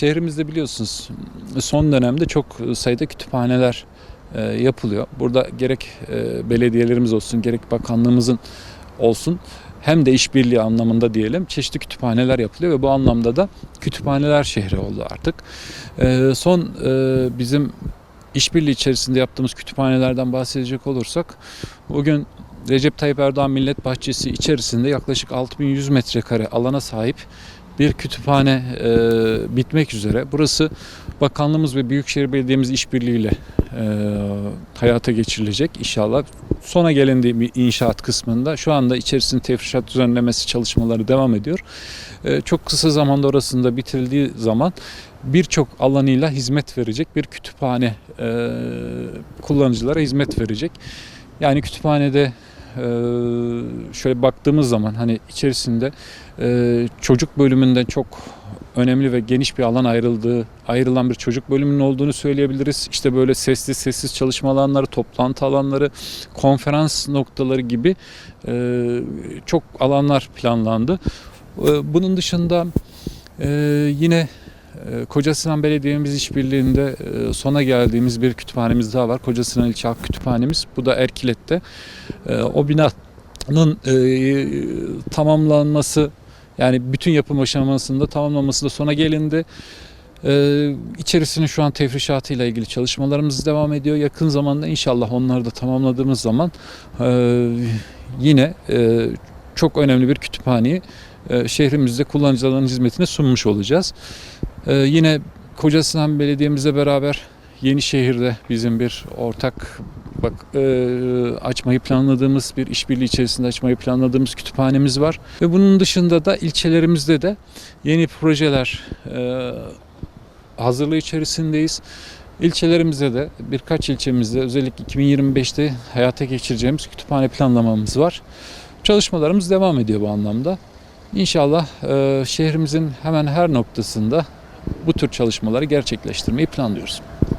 şehrimizde biliyorsunuz son dönemde çok sayıda kütüphaneler e, yapılıyor. Burada gerek e, belediyelerimiz olsun, gerek bakanlığımızın olsun hem de işbirliği anlamında diyelim çeşitli kütüphaneler yapılıyor ve bu anlamda da kütüphaneler şehri oldu artık. E, son bizim işbirliği içerisinde yaptığımız kütüphanelerden bahsedecek olursak bugün Recep Tayyip Erdoğan Millet Bahçesi içerisinde yaklaşık 6100 metrekare alana sahip bir kütüphane e, bitmek üzere. Burası bakanlığımız ve Büyükşehir Belediye'miz işbirliğiyle e, hayata geçirilecek inşallah. Sona gelindiği bir inşaat kısmında şu anda içerisinde tefrişat düzenlemesi çalışmaları devam ediyor. E, çok kısa zamanda orasında bitirildiği zaman birçok alanıyla hizmet verecek bir kütüphane e, kullanıcılara hizmet verecek. Yani kütüphanede şöyle baktığımız zaman hani içerisinde e, çocuk bölümünden çok önemli ve geniş bir alan ayrıldığı, ayrılan bir çocuk bölümünün olduğunu söyleyebiliriz. İşte böyle sessiz sessiz çalışma alanları, toplantı alanları, konferans noktaları gibi e, çok alanlar planlandı. E, bunun dışında e, yine e, Kocasinan Belediye'miz işbirliğinde e, sona geldiğimiz bir kütüphanemiz daha var. Kocasinan İlçe Halk Kütüphanemiz. Bu da Erkilet'te. E, O binanın e, tamamlanması yani bütün yapım aşamasında tamamlanması da sona gelindi. Ee, içerisinin şu an tefrişatıyla ilgili çalışmalarımız devam ediyor. Yakın zamanda inşallah onları da tamamladığımız zaman e, yine e, çok önemli bir kütüphaneyi e, şehrimizde kullanıcıların hizmetine sunmuş olacağız. E, yine Kocasinan Belediye'mizle beraber Yenişehir'de bizim bir ortak bak e, açmayı planladığımız bir işbirliği içerisinde açmayı planladığımız kütüphanemiz var ve bunun dışında da ilçelerimizde de yeni projeler e, hazırlığı içerisindeyiz. İlçelerimizde de birkaç ilçemizde özellikle 2025'te hayata geçireceğimiz kütüphane planlamamız var. Çalışmalarımız devam ediyor bu anlamda. İnşallah e, şehrimizin hemen her noktasında bu tür çalışmaları gerçekleştirmeyi planlıyoruz.